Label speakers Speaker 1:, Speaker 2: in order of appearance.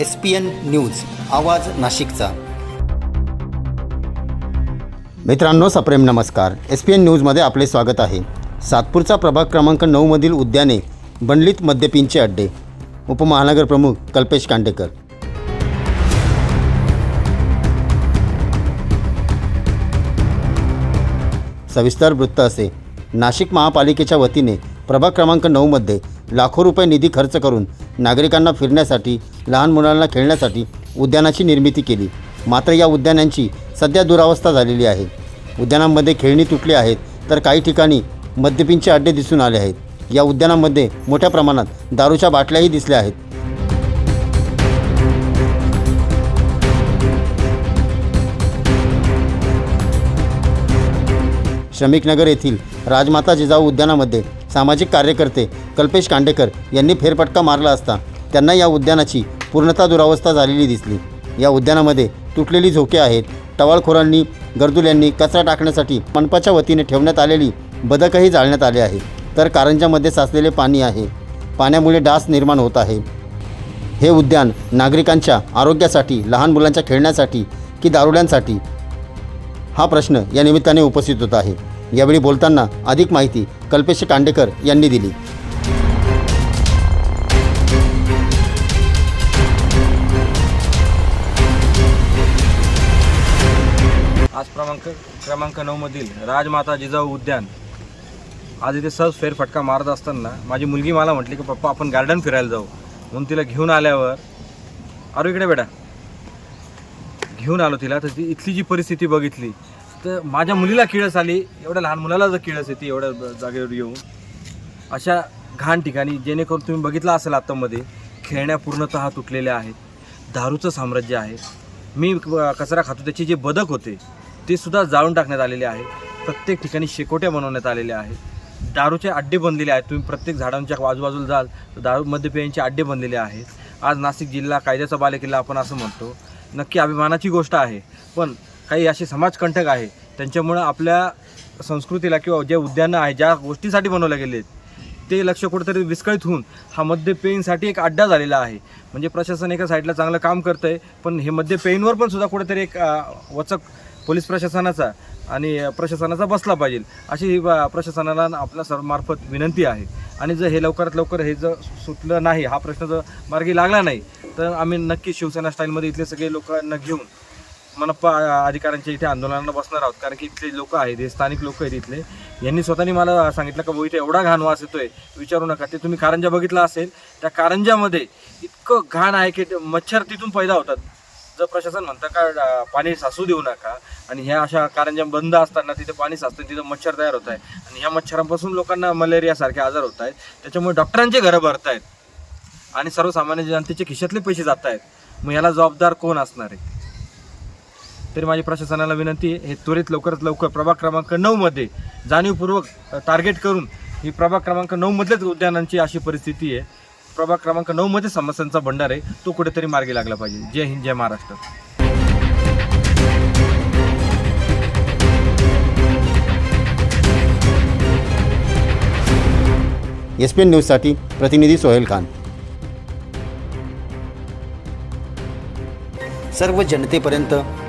Speaker 1: S P N news आवाज नाशिकचा. मित्रांनो सप्रेम नमस्कार. एस पी एन न्यूजमध्ये आपले स्वागत आहे. सातपूरचा प्रभाग क्रमांक नऊमधील उद्याने बनलीत मद्यपींचे अड्डे. उपमहानगर प्रमुख कल्पेश कांडेकर. सविस्तर वृत्त असे. नाशिक महापालिकेच्या वतीने प्रभाग क्रमांक नऊमध्ये लाखो रुपये निधी खर्च करून नागरिकांना फिरण्यासाठी लहान मुलांना खेळण्यासाठी उद्यानाची निर्मिती केली. मात्र या उद्यानांची सध्या दुरावस्था झालेली आहे. उद्यानांमध्ये खेळणी तुटली आहेत तर काही ठिकाणी मद्यपींचे अड्डे दिसून आले आहेत. या उद्यानामध्ये मोठ्या प्रमाणात दारूच्या बाटल्याही दिसल्या आहेत. श्रमिकनगर येथील राजमाता जिजाऊ उद्यानामध्ये सामाजिक कार्यकर्ते कल्पेश कांडेकर यांनी फेरफटका मारला असता त्यांना या उद्यानाची पूर्णता दुरावस्था झालेली दिसली. या उद्यानामध्ये तुटलेली झोके आहेत. टवाळखोरांनी गर्दुल्यांनी कचरा टाकण्यासाठी मनपाच्या वतीने ठेवण्यात आलेली बदकही जाळण्यात आले आहे. तर कारंजामध्ये साचलेले पाणी आहे. पाण्यामुळे डास निर्माण होत आहे. हे उद्यान नागरिकांच्या आरोग्यासाठी लहान मुलांच्या खेळण्यासाठी की दारुड्यांसाठी? हा प्रश्न या निमित्ताने उपस्थित होत आहे. यावेळी बोलताना अधिक माहिती कल्पेश कांडेकर यांनी दिली.
Speaker 2: आज क्रमांक क्रमांक नऊमधील राजमाता जिजाऊ उद्यान. आज इथे सहज फेरफटका मारत असताना माझी मुलगी मला म्हटली की पप्पा आपण गार्डन फिरायला जाऊ. म्हणून तिला घेऊन आल्यावर अरे इकडे बेटा. घेऊन आलो तिला तर ती इथली जी परिस्थिती बघितली तर माझ्या मुलीला किळस आली. एवढ्या लहान मुलाला जर किळस येते एवढ्या जागेवर येऊन. अशा घाण ठिकाणी जेणेकरून तुम्ही बघितलं असेल आतामध्ये खेळण्या पूर्णतः तुटलेल्या आहेत. दारूचं साम्राज्य आहे. मी कचरा खातो त्याचे जे बदक होते ते सुद्धा जाळून टाकण्यात आलेले आहे. प्रत्येक ठिकाणी शेकोट्या बनवण्यात आलेल्या आहेत. दारूचे अड्डे बनलेले आहेत. तुम्ही प्रत्येक झाडांच्या आजूबाजूला जाल तर दारू मद्यपेयांचे अड्डे बनलेले आहेत. आज नाशिक जिल्हा कायद्याचा बालेकिल्ला आपण असं म्हणतो. नक्की अभिमानाची गोष्ट आहे. पण काही असे समाजकंटक आहे. त्यांच्यामुळं आपल्या संस्कृतीला किंवा जे उद्यानं आहे ज्या गोष्टीसाठी बनवल्या गेले आहेत ते लक्ष कुठेतरी विस्कळीत होऊन हा मद्यपेईनसाठी एक अड्डा झालेला आहे. म्हणजे प्रशासन एका साईडला चांगलं काम करतं आहे पण हे मद्यपेईनवर पण सुद्धा कुठेतरी एक वचक पोलीस प्रशासनाचा आणि प्रशासनाचा बसला पाहिजे. अशी ही प्रशासनाला आपल्या सर्वमार्फत विनंती आहे. आणि जर हे लवकरात लवकर हे जर सुटलं नाही हा प्रश्न जर मार्गी लागला नाही तर आम्ही नक्की शिवसेना स्टाईलमध्ये इथले सगळे लोकांना घेऊन मनप्पा अधिकाऱ्यांच्या इथे आंदोलनाला बसणार आहोत. कारण की इथले लोक आहेत हे स्थानिक लोक आहेत इथले. यांनी स्वतःनी मला सांगितलं का भाऊ इथे एवढा घाण वास येतोय विचारू नका. ते तुम्ही कारंजा बघितला असेल त्या कारंजामध्ये इतकं घाण आहे की मच्छर तिथून पैदा होतात. जर प्रशासन म्हणतं का पाणी साचू देऊ नका आणि ह्या अशा कारंजा बंद असताना तिथे पाणी साचतं तिथं मच्छर तयार होत आहे आणि ह्या मच्छरांपासून लोकांना मलेरियासारखे आजार होत आहेत त्याच्यामुळे डॉक्टरांचे घरं भरत आहेत आणि सर्वसामान्य जनतेचे खिशातले पैसे जात आहेत. मग याला जबाबदार कोण असणार आहे? तरी माझी प्रशासनाला विनंती आहे हे त्वरित लवकरात लवकर प्रभाग क्रमांक नऊमध्ये जाणीवपूर्वक टार्गेट करून ही प्रभाग क्रमांक नऊमधल्याच उद्यानांची अशी परिस्थिती आहे. प्रभाग क्रमांक नऊमध्ये समस्यांचा भंडार आहे. तो कुठेतरी मार्गी लागला पाहिजे. जय हिंद जय महाराष्ट्र.
Speaker 1: एस पी एन न्यूजसाठी प्रतिनिधी सोहेल खान. सर्व जनतेपर्यंत